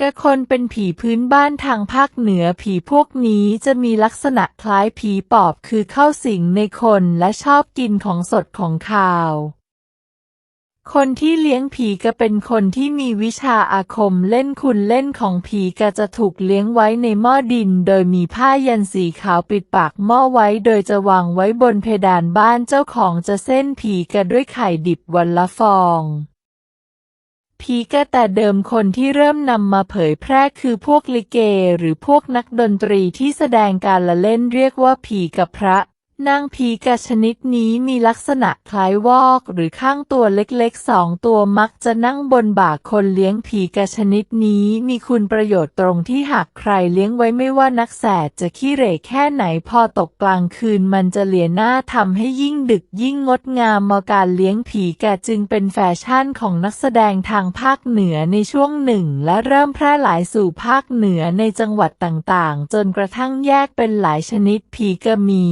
กะคนเป็นผีพื้นบ้านทางภาคเหนือผีพวกนี้จะมีลักษณะคล้ายผีปอบคือเข้าสิงในคนและชอบกินของสดของคาว คนที่เลี้ยงผีกะเป็นคนที่มีวิชาอาคมเล่นคุณเล่นของผีกะจะถูกเลี้ยงไว้ในหม้อดิน โดยมีผ้ายันสีขาวปิดปากหม้อไว้ โดยจะวางไว้บนเพดานบ้านเจ้าของจะเส้นผีกะด้วยไข่ดิบวันละฟอง ผีกะแต่เดิมคนที่เริ่มนำมาเผยแพร่คือพวกลิเกหรือพวกนักดนตรีที่แสดงการละเล่นเรียกว่าผีกับพระ นางผีกะชนิดนี้มีลักษณะคล้ายวอกหรือข้างตัวเล็กๆสองตัวมักจะนั่งบนบ่าคนเลี้ยงผีกะชนิดนี้มีคุณประโยชน์ตรงที่หากใครเลี้ยงไว้ไม่ว่านักแสดจะขี้เหร่แค่ไหนพอตกกลางคืนมันจะเหลียหน้าทำให้ยิ่งดึกยิ่งงดงามมาการเลี้ยงผีกะจึงเป็นแฟชั่นของนักแสดงทางภาคเหนือในช่วงหนึ่ง และเริ่มแพร่หลายสู่ภาคเหนือในจังหวัดต่างๆ จนกระทั่งแยกเป็นหลายชนิดผีกะมี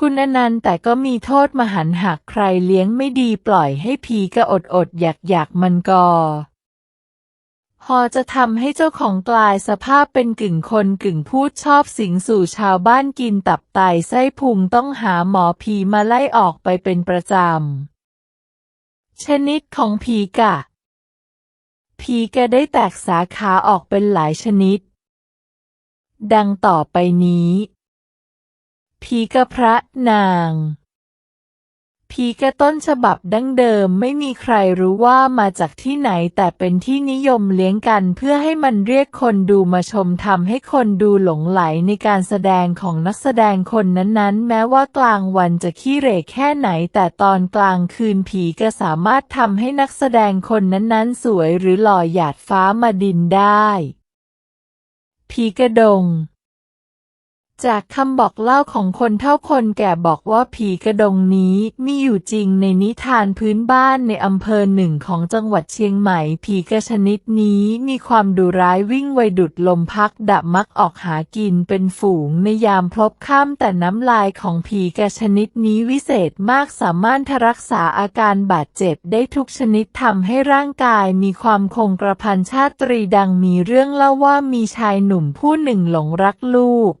คุณอนันต์แต่ก็มีโทษมหันหากใครเลี้ยงไม่ดีปล่อยให้ผีกระอดอดอยากอยากมันกอพอจะทำให้เจ้าของกลายสภาพเป็นกึ่งคนกึ่งพูดชอบสิงสู่ชาวบ้านกินตับไตไส้พุงต้องหาหมอผีมาไล่ออกไปเป็นประจำ ชนิดของผีกะ ผีกะได้แตกสาขาออกเป็นหลายชนิด ดังต่อไปนี้ ผีกระพระนางผีกระต้นฉบับดั้งเดิมไม่มีใครรู้ว่ามาจากที่ไหนแต่เป็นที่นิยมเลี้ยงกันเพื่อให้มันเรียกคนดูมาชมทำให้คนดูหลงไหลในการแสดงของนักแสดงคนนั้นๆ แม้ว่ากลางวันจะขี้เหร่แค่ไหน แต่ตอนกลางคืนผีก็สามารถทำให้นักแสดงคนนั้นๆ สวยหรือหล่อหยาดฟ้ามาดินได้ผีกระดง จากคำบอกเล่าของคนเท่าคนแก่บอกว่าผีกระดงนี้มีอยู่จริงในนิทานพื้นบ้านในอำเภอหนึ่งของจังหวัดเชียงใหม่ ผีกระชนิดนี้มีความดุร้ายวิ่งไวดุดลมพักดับมักออกหากินเป็นฝูงในยามพลบค่ำแต่น้ำลายของผีกระชนิดนี้วิเศษมากสามารถรักษาอาการบาดเจ็บได้ทุกชนิดทำให้ร่างกายมีความคงกระพันชาตรีดังมีเรื่องเล่าว่ามีชายหนุ่มผู้หนึ่งหลงรักลูก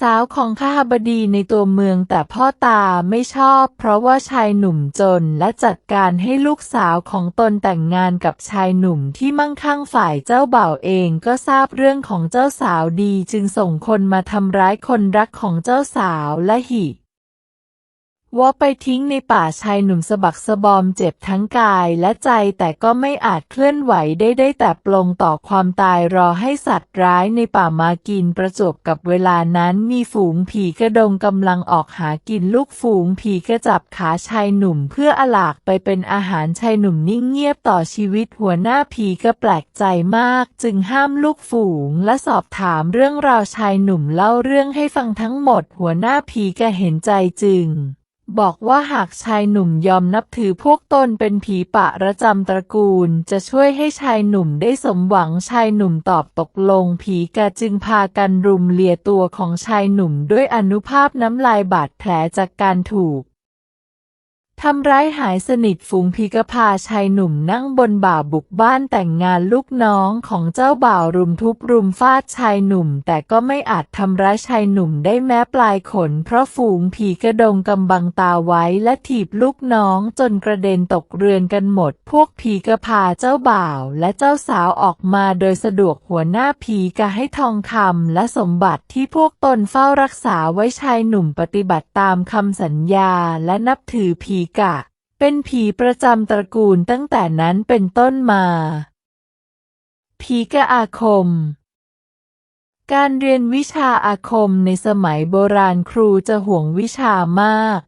สาวของข้าบดีในตัวเมืองแต่พ่อตาไม่ชอบเพราะว่าชายหนุ่มจนและจัดการให้ลูกสาวของตนแต่งงานกับชายหนุ่มที่มั่งคั่งฝ่ายเจ้าบ่าวเองก็ทราบเรื่องของเจ้าสาวดีจึงส่งคนมาทำร้ายคนรักของเจ้าสาวและหิ ว่าไปทิ้งในป่าชายหนุ่มสะบักสะบอมเจ็บทั้งกายและใจแต่ก็ไม่อาจเคลื่อนไหวได้ได้แต่ปลงต่อความตายรอให้สัตว์ร้ายในป่ามากินประจบกับเวลานั้นมีฝูงผีกระดงกำลังออกหากินลูกฝูงผีกระจับขาชายหนุ่มเพื่ออลากไปเป็นอาหารชายหนุ่มนิ่งเงียบต่อชีวิตหัวหน้าผีก็แปลกใจมาก จึงห้ามลูกฝูงและสอบถามเรื่องราวชายหนุ่มเล่าเรื่องให้ฟังทั้งหมด หัวหน้าผีก็เห็นใจจึง บอกว่าหากชายหนุ่มยอมนับถือพวกตนเป็นผีปะระจำตระกูล จะช่วยให้ชายหนุ่มได้สมหวังชายหนุ่มตอบตกลง ผีกะจึงพากันรุมเลียตัวของชายหนุ่มด้วยอนุภาพน้ำลายบาดแผลจากการถูก ทำร้ายหายสนิทฝูงพีกพาชายหนุ่มนั่งบนบ่าบุกบ้านแต่งงานลูกน้องของเจ้าบ่าวรุมทุบรุมฟาดชายหนุ่ม แต่ก็ไม่อาจทำร้ายชายหนุ่มได้แม้ปลายขน เพราะฝูงผีกระดงกำบังตาไว้และถีบลูกน้องจนกระเด็นตกเรือนกันหมด พวกผีกระพาเจ้าบ่าวและเจ้าสาวออกมาโดยสะดวกหัวหน้าผีกะให้ทองคำและสมบัติที่พวกตนเฝ้ารักษาไว้ชายหนุ่มปฏิบัติตามคำสัญญาและนับถือผีกะ เป็นผีประจำตระกูลตั้งแต่นั้นเป็นต้นมา ผีกะอาคม การเรียนวิชาอาคมในสมัยโบราณครูจะห่วงวิชามาก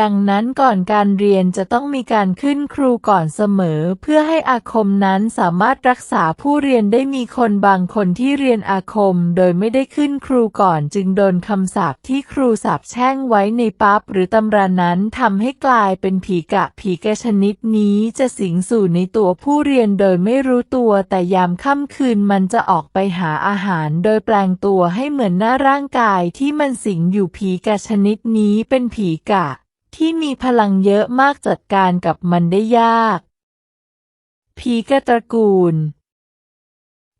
ดังนั้นก่อนการเรียนจะต้องมีการขึ้นครูก่อนเสมอ เพื่อให้อาคมนั้นสามารถรักษาผู้เรียนได้มีคนบางคนที่เรียนอาคม โดยไม่ได้ขึ้นครูก่อนจึงโดนคำสาปที่ครูสาปแช่งไว้ในปั๊บหรือตำรานั้นทำให้กลายเป็นผีกะผีกะชนิดนี้จะสิงสู่ในตัวผู้เรียนโดยไม่รู้ตัวแต่ยามค่ำคืนมันจะออกไปหาอาหารโดยแปลงตัวให้เหมือนหน้าร่างกายที่มันสิงอยู่ผีกะชนิดนี้เป็นผีกะ ที่มีพลังเยอะมากจัดการกับมันได้ยาก ผีกะตระกูล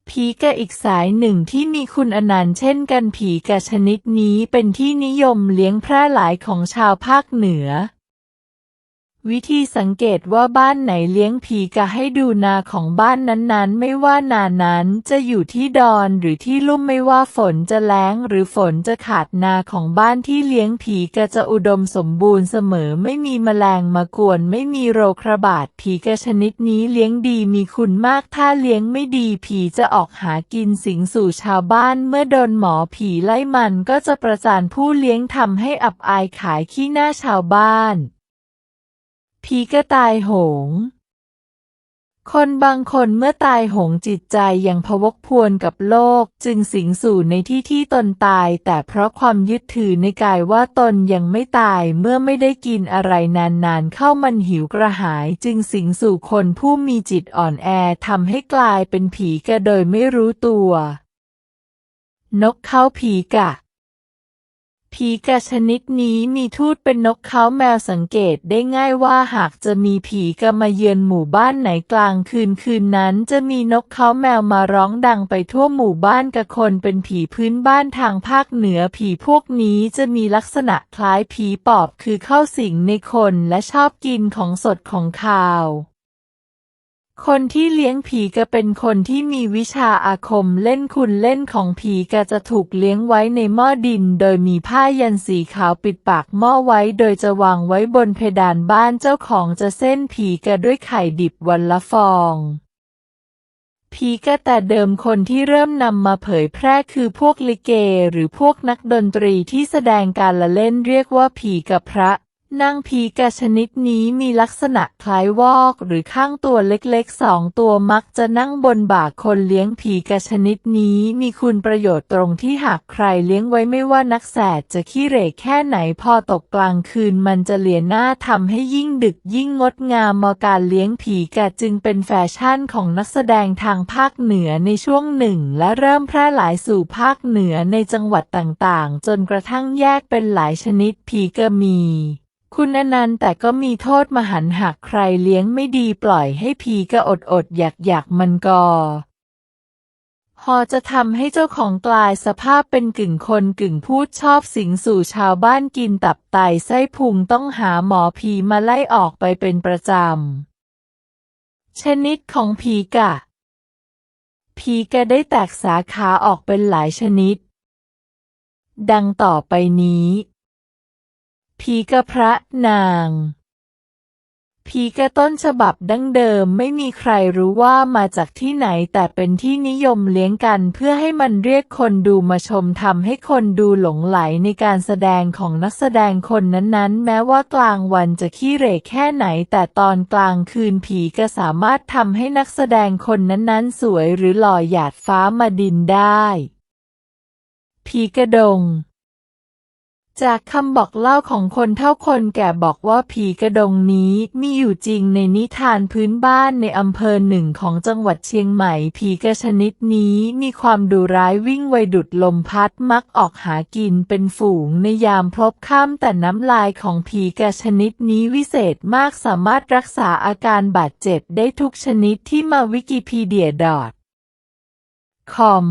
ผีกะอีกสายหนึ่งที่มีคุณอนันต์เช่นกันผีกะชนิดนี้เป็นที่นิยมเลี้ยงแพร่หลายของชาวภาคเหนือ วิธีสังเกตว่าบ้านไหนเลี้ยงผีกะให้ดูนาของบ้านนั้นๆ ไม่ว่านานั้นจะอยู่ที่ดอนหรือที่ลุ่มไม่ว่าฝนจะแล้งหรือฝนจะขาดนาของบ้านที่เลี้ยงผีกะจะอุดมสมบูรณ์เสมอไม่มีแมลงมากวนไม่มีโรคระบาดผีกะชนิดนี้เลี้ยงดีมีคุณมากถ้าเลี้ยงไม่ดีผีจะออกหากินสิงสู่ชาวบ้านเมื่อโดนหมอผีไล่มันก็จะประจานผู้เลี้ยงทำให้อับอายขายขี้หน้าชาวบ้าน ผีกระตายโหง คนบางคนเมื่อตายโหงจิตใจยังพวกพวนกับโลก จึงสิงสู่ในที่ที่ตนตาย แต่เพราะความยึดถือในกายว่าตนยังไม่ตายเมื่อไม่ได้กินอะไรนานๆ เข้ามันหิวกระหายจึงสิงสู่คนผู้มีจิตอ่อนแอทำให้กลายเป็นผีกะโดยไม่รู้ตัว นกเขาผีกะ ผีกระชนิดนี้มีทูตเป็นนกเขาแมวสังเกตได้ง่ายว่าหากจะมีผีกระมาเยือนหมู่บ้านไหนกลางคืนคืนนั้น จะมีนกเขาแมวมาร้องดังไปทั่วหมู่บ้านกะคนเป็นผีพื้นบ้านทางภาคเหนือผีพวกนี้จะมีลักษณะคล้ายผีปอบคือเข้าสิงในคนและชอบกินของสดของคาว คนที่เลี้ยงผีกะเป็นคนที่มีวิชาอาคมเล่นคุณเล่นของผีกะจะถูกเลี้ยงไว้ในหม้อดิน โดยมีผ้ายันสีขาวปิดปากหม้อไว้ โดยจะวางไว้บนเพดานบ้านเจ้าของจะเส้นผีกะด้วยไข่ดิบวันละฟองผีกะแต่เดิมคนที่เริ่มนำมาเผยแพร่คือพวกลิเก หรือพวกนักดนตรีที่แสดงการละเล่นเรียกว่าผีกะพระ นางผีกะชนิดนี้มีลักษณะคล้ายวอกหรือข้างตัวเล็กๆสองตัวมักจะนั่งบนบ่าคนเลี้ยงผีกะชนิดนี้มีคุณประโยชน์ตรงที่หากใครเลี้ยงไว้ไม่ว่านักแสดจะขี้เหร่แค่ไหนพอตกกลางคืนมันจะเหลียหน้าทำให้ยิ่งดึกยิ่งงดงามมาการเลี้ยงผีกะจึงเป็นแฟชั่นของนักแสดงทางภาคเหนือในช่วงหนึ่ง และเริ่มแพร่หลายสู่ภาคเหนือในจังหวัดต่างๆ จนกระทั่งแยกเป็นหลายชนิดผีกะมี คุณอนันต์แต่ก็มีโทษมหันหากใครเลี้ยงไม่ดีปล่อยให้ผีกะอดอดอยากอยากๆมันกอพอจะทำให้เจ้าของกลายสภาพเป็นกึ่งคนกึ่งพูดชอบสิงสู่ชาวบ้านกินตับไตไส้พุงต้องหาหมอผีมาไล่ออกไปเป็นประจำ ชนิดของผีกะ ผีกะได้แตกสาขาออกเป็นหลายชนิด ดังต่อไปนี้ ผีกระพระนางผีกระต้นฉบับดั้งเดิมไม่มีใครรู้ว่ามาจากที่ไหนแต่เป็นที่นิยมเลี้ยงกันเพื่อให้มันเรียกคนดูมาชมทำให้คนดูหลงไหลในการแสดงของนักแสดงคนนั้นๆ แม้ว่ากลางวันจะขี้เหร่แค่ไหน แต่ตอนกลางคืนผีกะสามารถทำให้นักแสดงคนนั้นๆ สวยหรือหล่อหยาดฟ้ามาดินได้ผีกระดง จากคำบอกเล่าของคนเท่าคนแก่บอกว่าผีกระดงนี้มีอยู่จริงในนิทานพื้นบ้านในอำเภอหนึ่งของจังหวัดเชียงใหม่ ผีกระชนิดนี้มีความดุร้ายวิ่งไวดุดลมพัดมักออกหากินเป็นฝูงในยามพลบค่ำแต่น้ำลายของผีกระชนิดนี้วิเศษมากสามารถรักษาอาการบาดเจ็บได้ทุกชนิดที่มาวิกิพีเดียดอทคอม